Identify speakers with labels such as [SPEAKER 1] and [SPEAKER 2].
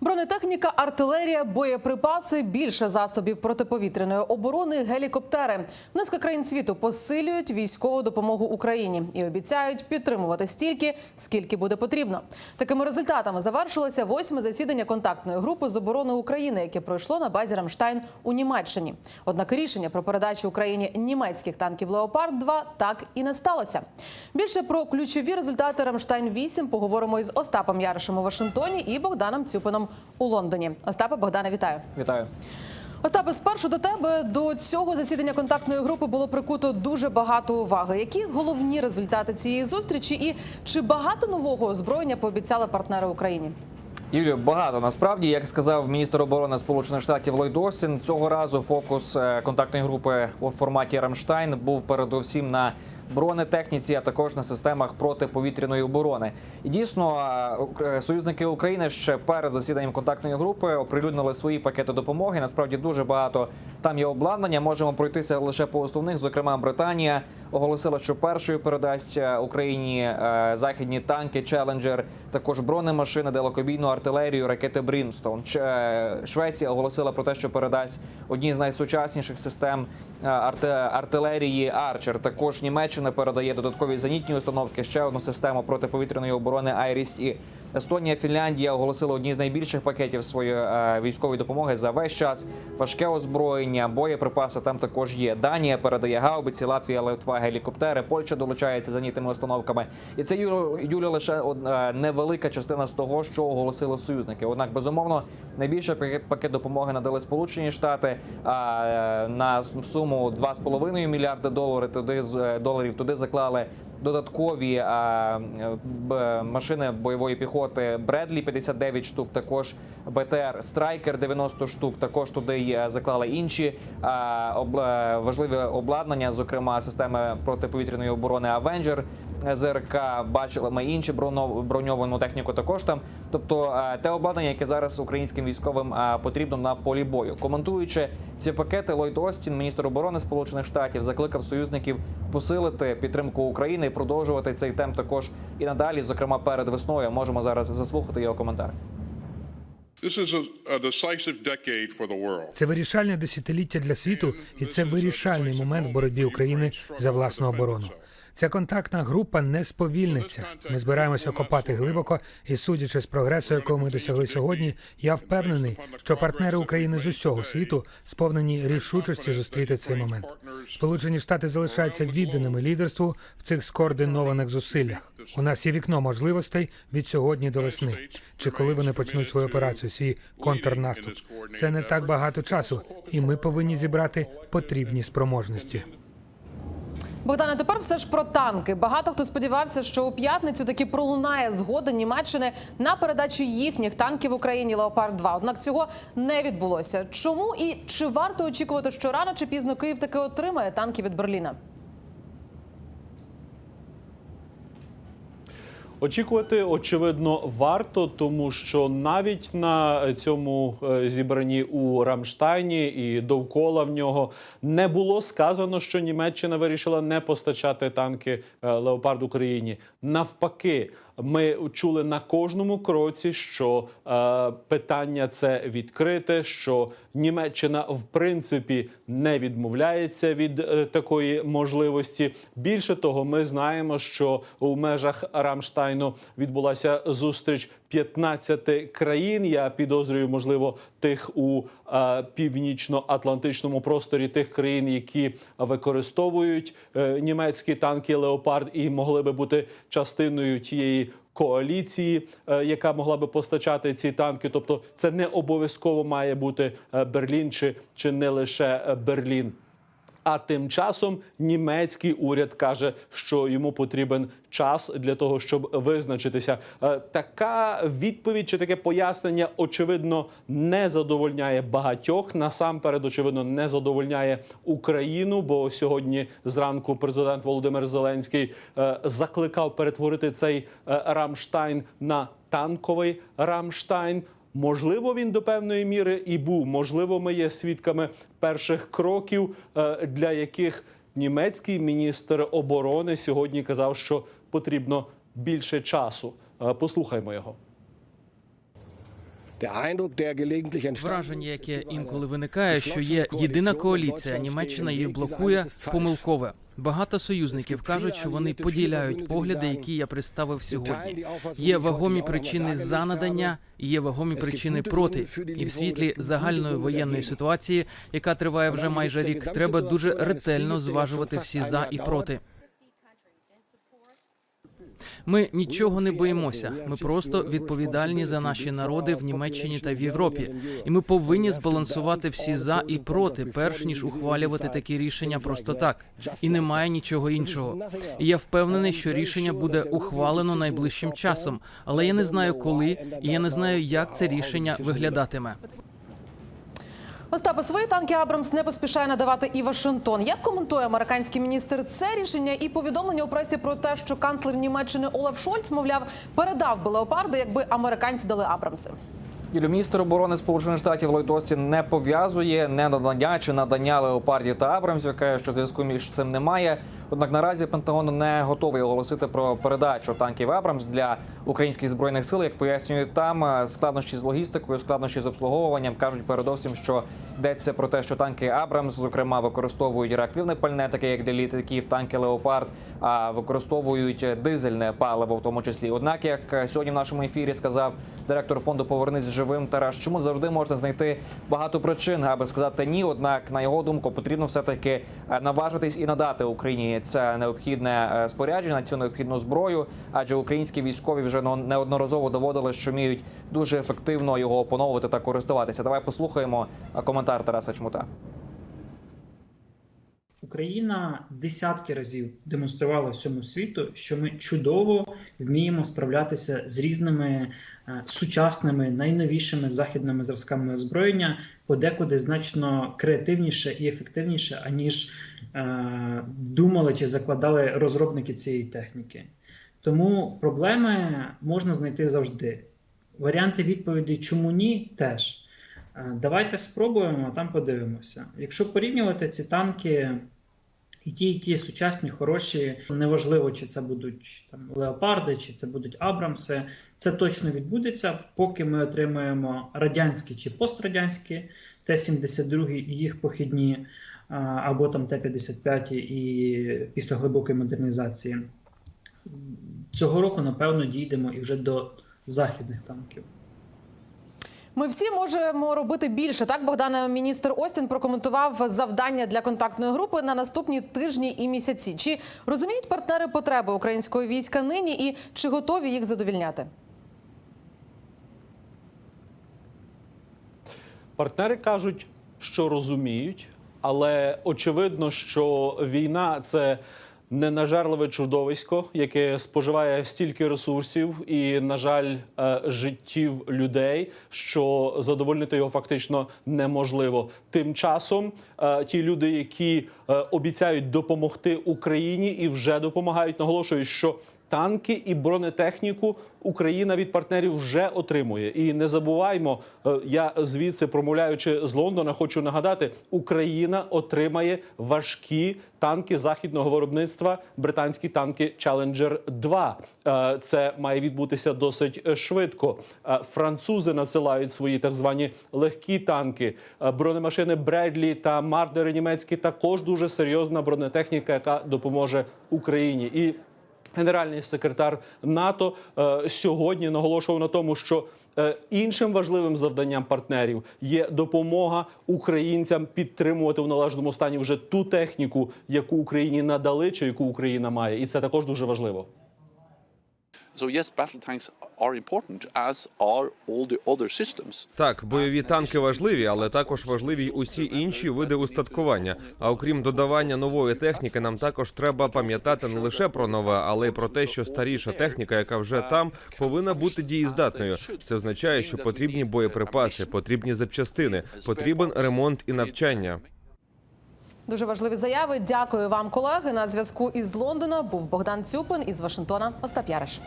[SPEAKER 1] Бронетехніка, артилерія, боєприпаси, більше засобів протиповітряної оборони, гелікоптери. Низка країн світу посилюють військову допомогу Україні і обіцяють підтримувати стільки, скільки буде потрібно. Такими результатами завершилося восьме засідання контактної групи з оборони України, яке пройшло на базі Рамштайн у Німеччині. Однак рішення про передачу Україні німецьких танків Леопард 2 так і не сталося. Більше про ключові результати Рамштайн 8 поговоримо із Остапом Яришем у Вашингтоні і Богданом Цюпином у Лондоні. Остапе Богдане, вітаю.
[SPEAKER 2] Вітаю.
[SPEAKER 1] Остапе, спершу до тебе до цього засідання контактної групи було прикуто дуже багато уваги. Які головні результати цієї зустрічі, і чи багато нового озброєння пообіцяли партнери Україні?
[SPEAKER 2] Юлію, багато насправді, як сказав міністр оборони Сполучених Штатів Ллойд Остін, цього разу фокус е, контактної групи у форматі Рамштайн був передусім на бронетехніці, а також на системах протиповітряної оборони. І дійсно, е, союзники України ще перед засіданням контактної групи оприлюднили свої пакети допомоги. Насправді дуже багато там є обладнання. Можемо пройтися лише по основних. Зокрема, Британія оголосила, що першою передасть е, Україні е, західні танки Челенджер, також бронемашини, далекобійну артилерію, ракети Брімстон. Швеція оголосила про те, що передасть одні з найсучасніших систем артилерії Арчер. Також Німеччина передає додаткові зенітні установки, ще одну систему протиповітряної оборони Айріс і Естонія, Фінляндія оголосили одні з найбільших пакетів своєї е, військової допомоги за весь час. Важке озброєння, боєприпаси там також є. Данія передає гаубиці, Латвія, Литва, гелікоптери. Польща долучається зенітними установками. І це Юлю лише е, невелика частина з того, що оголосили союзники. Однак, безумовно, найбільше пакет- допомоги надали Сполучені Штати е, на суму 2,5 мільярда доларів. Туди доларів туди заклали додаткові машини бойової піхоти Бредлі 59 штук, також БТР Страйкер 90 штук. Також туди е, заклали інші е, важливі обладнання, зокрема системи протиповітряної оборони Авенджер. ЗРК бачили ми інші броньовану техніку також там. Тобто е, те обладнання, яке зараз українським військовим потрібно на полі бою. Коментуючи ці пакети, Ллойд Остін, міністр оборони Сполучених Штатів, закликав союзників посилити підтримку України і продовжувати цей темп також і надалі, зокрема перед весною. Можемо зараз заслухати його коментар.
[SPEAKER 3] Це вирішальне десятиліття для світу, і це вирішальний момент в боротьбі України за власну оборону. Ця контактна група не сповільниться. Ми збираємося копати глибоко, і судячи з прогресу, якого ми досягли сьогодні, я впевнений, що партнери України з усього світу сповнені рішучості зустріти цей момент. Сполучені Штати залишаються відданими лідерству в цих скоординованих зусиллях. У нас є вікно можливостей від сьогодні до весни. Чи коли вони почнуть свою операцію, свій контрнаступ? Це не так багато часу, і ми повинні зібрати потрібні спроможності.
[SPEAKER 1] Богдане, тепер все ж про танки. Багато хто сподівався, що у п'ятницю таки пролунає згода Німеччини на передачу їхніх танків Україні Леопард 2 Однак цього не відбулося. Чому і чи варто очікувати, що рано чи пізно Київ таки отримає танки від Берліна?
[SPEAKER 4] Очікувати очевидно варто, тому що навіть на цьому е, зібранні у Рамштайні і довкола в нього не було сказано, що Німеччина вирішила не постачати танки е, Леопард Україні. Навпаки, ми чули на кожному кроці, що е, питання це відкрите, що Німеччина в принципі не відмовляється від такої можливості. Більше того, ми знаємо, що у межах Рамштайну відбулася зустріч 15 країн. Я підозрюю, можливо, тих у е, північно-атлантичному просторі тих країн, які використовують е, німецькі танки Леопард і могли би бути частиною тієї. Коаліції, е, яка могла би постачати ці танки, тобто це не обов'язково має бути Берлін чи, чи не лише Берлін. А тим часом німецький уряд каже, що йому потрібен час для того, щоб визначитися. Е, Така відповідь чи таке пояснення, очевидно, не задовольняє багатьох. Насамперед, очевидно, не задовольняє Україну. Бо сьогодні зранку президент Володимир Зеленський е, закликав перетворити цей е, Рамштайн на танковий Рамштайн. Можливо, він до певної міри і був. Можливо, ми є свідками перших кроків, е, для яких німецький міністр оборони сьогодні казав, що потрібно більше часу. Е, Послухаймо його.
[SPEAKER 5] Враження, яке інколи виникає, що є єдина коаліція, Німеччина її блокує помилкове. Багато союзників кажуть, що вони поділяють погляди, які я представив сьогодні. Є вагомі причини за надання, є вагомі причини проти. І в світлі загальної воєнної ситуації, яка триває вже майже рік, треба дуже ретельно зважувати всі за і проти. Ми нічого не боїмося. Ми просто відповідальні за наші народи в Німеччині та в Європі, і ми повинні збалансувати всі за і проти, перш ніж ухвалювати такі рішення просто так. І немає нічого іншого. І я впевнений, що рішення буде ухвалено найближчим часом, але я не знаю коли, і я не знаю, як це рішення виглядатиме.
[SPEAKER 1] Остапе, свої танки Абрамс не поспішає надавати і Вашингтон. Як коментує американський міністр це рішення і повідомлення у пресі про те, що канцлер Німеччини Олаф Шольц, мовляв, передав би леопарди, якби американці дали Абрамси.
[SPEAKER 2] Ілю міністр оборони Сполучених Штатів Ллойд Остін не пов'язує не надання чи надання леопардів та Абрамсів, каже, що зв'язку між цим немає. Однак наразі Пентагон не готовий оголосити про передачу танків Абрамс для українських збройних сил. Як пояснюють там е, складнощі з логістикою, складнощі з обслуговуванням кажуть передовсім, що йдеться про те, що танки Абрамс, зокрема, використовують реактивне пальне, таке як для літаків, танки Леопард, а використовують дизельне паливо, в тому числі. Однак, як е, сьогодні в нашому ефірі сказав директор фонду Повернись живим Тарас, чому завжди можна знайти багато причин, аби сказати ні. Однак, на його думку, потрібно все таки наважитись і надати Україні це необхідне е, спорядження, цю необхідну зброю, адже українські військові вже неодноразово доводили, що вміють дуже ефективно його опановувати та користуватися. Давай послухаємо е, коментар Тараса Чмута.
[SPEAKER 6] Україна десятки разів демонструвала всьому світу, що ми чудово вміємо справлятися з різними е, сучасними найновішими західними зразками озброєння, подекуди значно креативніше і ефективніше, аніж е, думали чи закладали розробники цієї техніки. Тому проблеми можна знайти завжди. Варіанти відповіді, чому ні, теж. Е, Давайте спробуємо, а там подивимося. Якщо порівнювати ці танки, і ті, і ті сучасні, хороші, неважливо, чи це будуть там леопарди, чи це будуть Абрамси, це точно відбудеться, поки ми отримаємо радянські чи пострадянські Т-72 і їх похідні, або там Т-55 і після глибокої модернізації. Цього року, напевно, дійдемо і вже до західних танків.
[SPEAKER 1] Ми всі можемо робити більше. Так, Богдане, міністр Остін прокоментував завдання для контактної групи на наступні тижні і місяці. Чи розуміють партнери потреби українського війська нині і чи готові їх задовільняти?
[SPEAKER 4] Партнери кажуть, що розуміють, але очевидно, що війна це ненажерливе чудовисько, яке споживає стільки ресурсів і, на жаль, е, життів людей, що задовольнити його фактично неможливо. Тим часом е, ті люди, які е, обіцяють допомогти Україні і вже допомагають, наголошують, що танки і бронетехніку Україна від партнерів вже отримує. І не забуваймо, е, я звідси промовляючи з Лондона, хочу нагадати: Україна отримає важкі танки західного виробництва, британські танки Challenger 2. Е, Це має відбутися досить швидко. Е, Французи надсилають свої так звані легкі танки, бронемашини Бредлі та Мардери німецькі також дуже серйозна бронетехніка, яка допоможе Україні. І Генеральний секретар НАТО е, сьогодні наголошував на тому, що е, іншим важливим завданням партнерів є допомога українцям підтримувати в належному стані вже ту техніку, яку Україні надали, чи яку Україна має, і це також дуже важливо.
[SPEAKER 7] So yes, battle tanks are important, as are all the other systems.
[SPEAKER 8] Так, бойові танки важливі, але також важливі й усі інші види устаткування. А окрім додавання нової техніки, нам також треба пам'ятати не лише про нове, але й про те, що старіша техніка, яка вже там, повинна бути дієздатною. Це означає, що потрібні боєприпаси, потрібні запчастини, потрібен ремонт і навчання.
[SPEAKER 1] Дуже важливі заяви. Дякую вам, колеги. На зв'язку із Лондона був Богдан Цюпин із Вашингтона. Остап Яриш.